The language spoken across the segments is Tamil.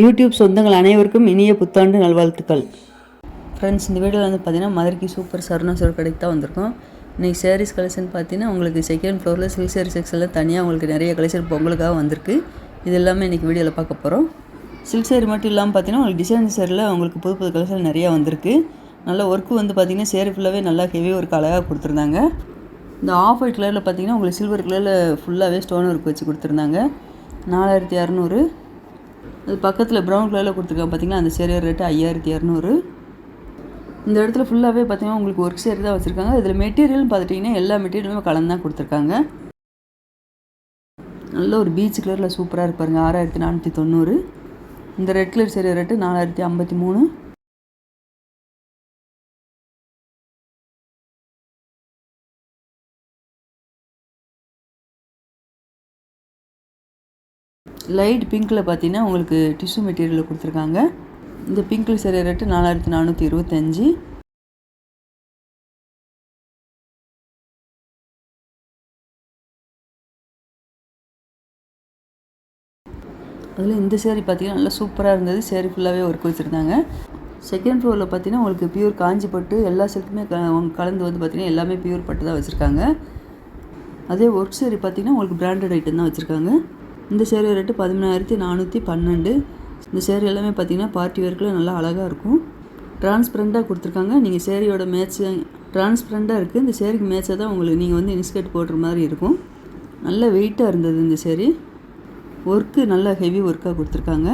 யூடியூப் சொந்தங்கள் அனைவருக்கும் இனிய புத்தாண்டு நல்வாழ்த்துக்கள். ஃப்ரெண்ட்ஸ் இந்த வீடியோவில் வந்து பார்த்தீங்கன்னா மதுரைக்கு சூப்பர் சரணா சோர் கடைக்கு தான் வந்திருக்கோம். இன்றைக்கி சாரீஸ் கலெக்ஷன் பார்த்தீங்கன்னா உங்களுக்கு செகண்ட் ஃப்ளோரில் சில்க் சாரீ செக்ஷனில் தனியாக உங்களுக்கு நிறைய கலெக்ஷன் பொங்கலுக்காக வந்திருக்கு. இது எல்லாமே இன்றைக்கி வீடியோவில் பார்க்க போகிறோம் சில்க் சாரி மட்டும் இல்லாமல் பார்த்தீங்கன்னா உங்களுக்கு டிசைன் சேரில் உங்களுக்கு புது புது கலெக்ஷன் நிறையா வந்திருக்கு. நல்ல ஒர்க்கு வந்து பார்த்திங்கன்னா சேரீ ஃபுல்லாகவே நல்லா ஹெவி ஒர்க் அழகாக கொடுத்துருந்தாங்க. இந்த ஆஃப் ஒயிட் கலரில் பார்த்தீங்கன்னா உங்களுக்கு சில்வர் கலரில் ஃபுல்லாகவே ஸ்டோன் ஒர்க் வச்சு கொடுத்துருந்தாங்க. நாலாயிரத்தி இரநூறு அது பக்கத்தில் ப்ரௌன் கலரில் கொடுத்துருக்காங்க. பார்த்தீங்கன்னா அந்த சேரீ ரேட்டு ஐயாயிரத்தி இரநூறு இந்த இடத்துல ஃபுல்லாகவே பார்த்தீங்கன்னா உங்களுக்கு ஒர்க் சேர் தான் வச்சுருக்காங்க. இதில் மெட்டீரியல்னு பார்த்துட்டிங்கன்னா எல்லா மெட்டீரியலுமே கலந்து தான் கொடுத்துருக்காங்க. நல்ல ஒரு பீச் கலரில் சூப்பராக இருப்பாருங்க ஆறாயிரத்தி நானூற்றி தொண்ணூறு. இந்த ரெட் கலர் சேரீ ரேட்டு நாலாயிரத்தி ஐம்பத்தி மூணு. லைட் பிங்க்கில் பார்த்தீங்கன்னா உங்களுக்கு டிஷ்யூ மெட்டீரியலில் கொடுத்துருக்காங்க. இந்த பிங்க்கில் சரி ரேட்டு நாலாயிரத்தி நானூற்றி இருபத்தஞ்சி. அதில் இந்த சேரீ பார்த்தீங்கன்னா நல்லா சூப்பராக இருந்தது. சேரீ ஃபுல்லாகவே ஒர்க் வச்சுருந்தாங்க. செகண்ட் ஃப்ளோரில் பார்த்தீங்கன்னா உங்களுக்கு பியூர் காஞ்சி பட்டு எல்லா செட்டுமே க கலந்து வந்து பார்த்தீங்கன்னா எல்லாமே பியூர் பட்டு தான் வச்சுருக்காங்க. அதே ஒர்க் சேரீ பார்த்தீங்கன்னா உங்களுக்கு பிராண்டட் ஐட்டம் தான் வச்சுருக்காங்க. இந்த சேரீ ரேட்டு பதிமூணாயிரத்தி நானூற்றி பன்னெண்டு. இந்த சேரீ எல்லாமே பார்த்தீங்கன்னா பார்ட்டி வேர்க்கில் நல்லா அழகாக இருக்கும். டிரான்ஸ்பரண்ட்டாக கொடுத்துருக்காங்க. நீங்கள் சேரீயோட மேட்ச்சு டிரான்ஸ்பரண்ட்டாக இருக்குது இந்த சேரீக்கு மேட்சாக தான் உங்களுக்கு நீங்கள் வந்து இன்ஸ்கர்ட் போடுற மாதிரி இருக்கும். நல்ல வெயிட்டாக இருந்தது இந்த சேரீ. ஒர்க்கு நல்லா ஹெவி ஒர்க்காக கொடுத்துருக்காங்க.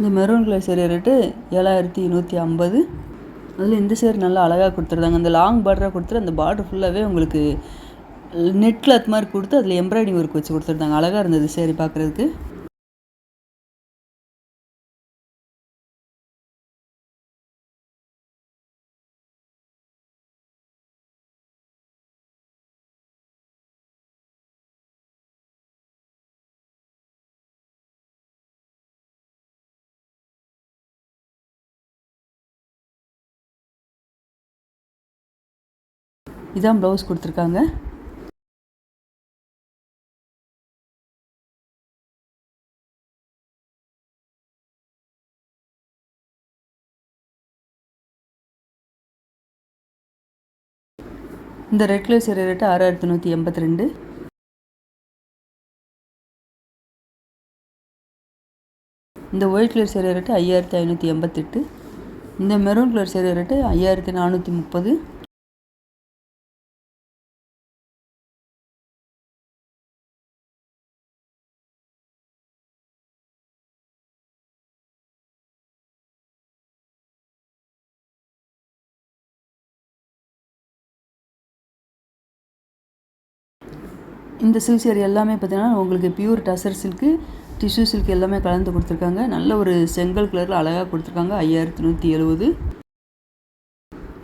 இந்த மெரூன் கலர் சேரீ ரேட்டு ஏழாயிரத்தி நூற்றி ஐம்பது. அதில் இந்த சேரீ நல்லா அழகாக கொடுத்துருந்தாங்க. அந்த லாங் பார்டராக கொடுத்துட்டு அந்த பார்டர் ஃபுல்லாகவே உங்களுக்கு நெட் கிளாத் மாதிரி கொடுத்து அதில் எம்ப்ராய்டிங் ஒர்க் வச்சு கொடுத்துருந்தாங்க. அழகாக இருந்தது சேரீ பார்க்குறதுக்கு இதான் ப்ளவுஸ் கொடுத்துருக்காங்க. இந்த ரெட் கலர் சேரீ ரேட்டு ஆறாயிரத்தி நூற்றி எண்பத்தி ரெண்டு. இந்த ஒயிட் கலர் சேரீ ரேட்டு ஐயாயிரத்தி ஐநூற்றி எண்பத்தெட்டு. இந்த மெரூன் கலர் சேரீ ரேட்டு ஐயாயிரத்தி நானூற்றி முப்பது. இந்த சில்க் சேரீ எல்லாமே பார்த்தீங்கன்னா உங்களுக்கு pure tussar silk tissue silk எல்லாமே கலந்து கொடுத்துருக்காங்க. நல்ல ஒரு செங்கல் கலரில் அழகாக கொடுத்துருக்காங்க. ஐயாயிரத்தி நூற்றி எழுபது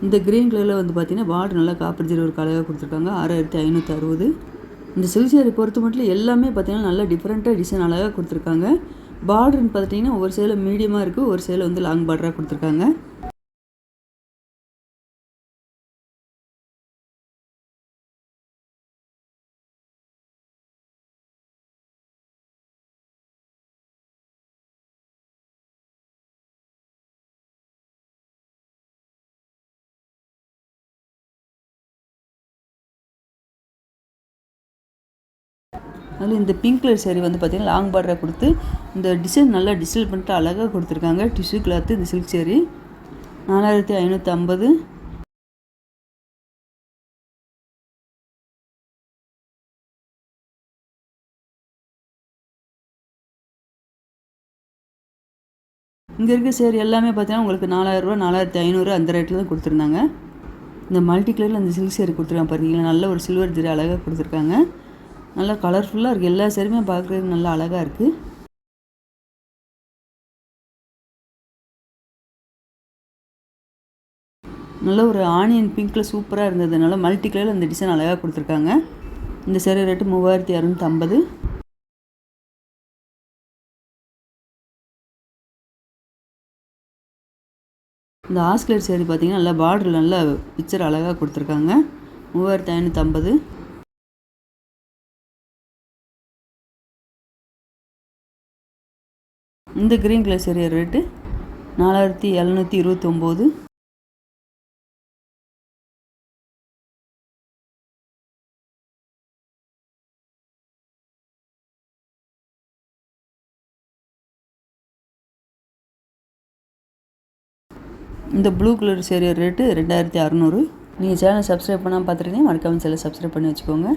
இந்த க்ரீன் கலரில் வந்து பார்த்திங்கன்னா பார்டர் நல்லா காப்பர் ஜீரோ ஒரு அழகாக கொடுத்துருக்காங்க. ஆறாயிரத்தி ஐநூற்றி அறுபது. இந்த சில்க் சேரீ பொறுத்த மட்டும் எல்லாமே பார்த்தீங்கன்னா நல்லா டிஃப்ரெண்ட்டாக டிசைன் அழகாக கொடுத்துருக்காங்க. பார்டர்னு பார்த்துட்டிங்கன்னா ஒரு சைடில் மீடியமாக இருக்குது ஒரு சைடில் வந்து லாங் பார்டராக கொடுத்துருக்காங்க. அதில் இந்த பிங்க் கலர் சேரீ வந்து பார்த்திங்கன்னா லாங் பார்டராக கொடுத்து இந்த டிசைன் நல்லா டிசைன் பண்ணிட்டு அழகாக கொடுத்துருக்காங்க. டிஷ்யூ கிளாத்து இந்த சில்க் சேரீ நாலாயிரத்தி ஐநூற்றி ஐம்பது. இங்கே இருக்க சேரீ எல்லாமே பார்த்தீங்கன்னா உங்களுக்கு நாலாயிரரூவா நாலாயிரத்தி ஐநூறு அந்த ரேட்டில் தான் கொடுத்துருந்தாங்க. இந்த மல்டி கலரில் அந்த சில்க் சேரீ கொடுத்துருக்காங்க பார்த்தீங்களா நல்ல ஒரு சில்வர் ஜெரி அழகாக கொடுத்துருக்காங்க. நல்லா கலர்ஃபுல்லாக இருக்குது எல்லா சேரீயுமே பார்க்குறதுக்கு நல்லா அழகாக இருக்குது நல்ல ஒரு ஆனியன் பிங்க்கில் சூப்பராக இருந்ததுனால மல்டி கலரில் இந்த டிசைன் அழகாக கொடுத்துருக்காங்க. இந்த சேரீ ரேட்டு மூவாயிரத்தி இரநூத்தி ஐம்பது. இந்த ஆஸ்கலர் சேரீ பார்த்தீங்கன்னா நல்லா பார்டர் நல்லா பிக்சர் அழகாக கொடுத்துருக்காங்க. மூவாயிரத்தி ஐநூற்றம்பது இந்த க்ரீன் கலர் சேரீ ரேட்டு நாலாயிரத்தி எழுநூற்றி இருபத்தொம்போது. இந்த ப்ளூ கலர் சேரீ ரேட்டு ரெண்டாயிரத்தி அறநூறு. நீங்கள் சேனல் சப்ஸ்கிரைப் பண்ணால் பார்த்துருக்கீங்க மறக்காமல் சேனல் சப்ஸ்கிரைப் பண்ணி வச்சுக்கோங்க.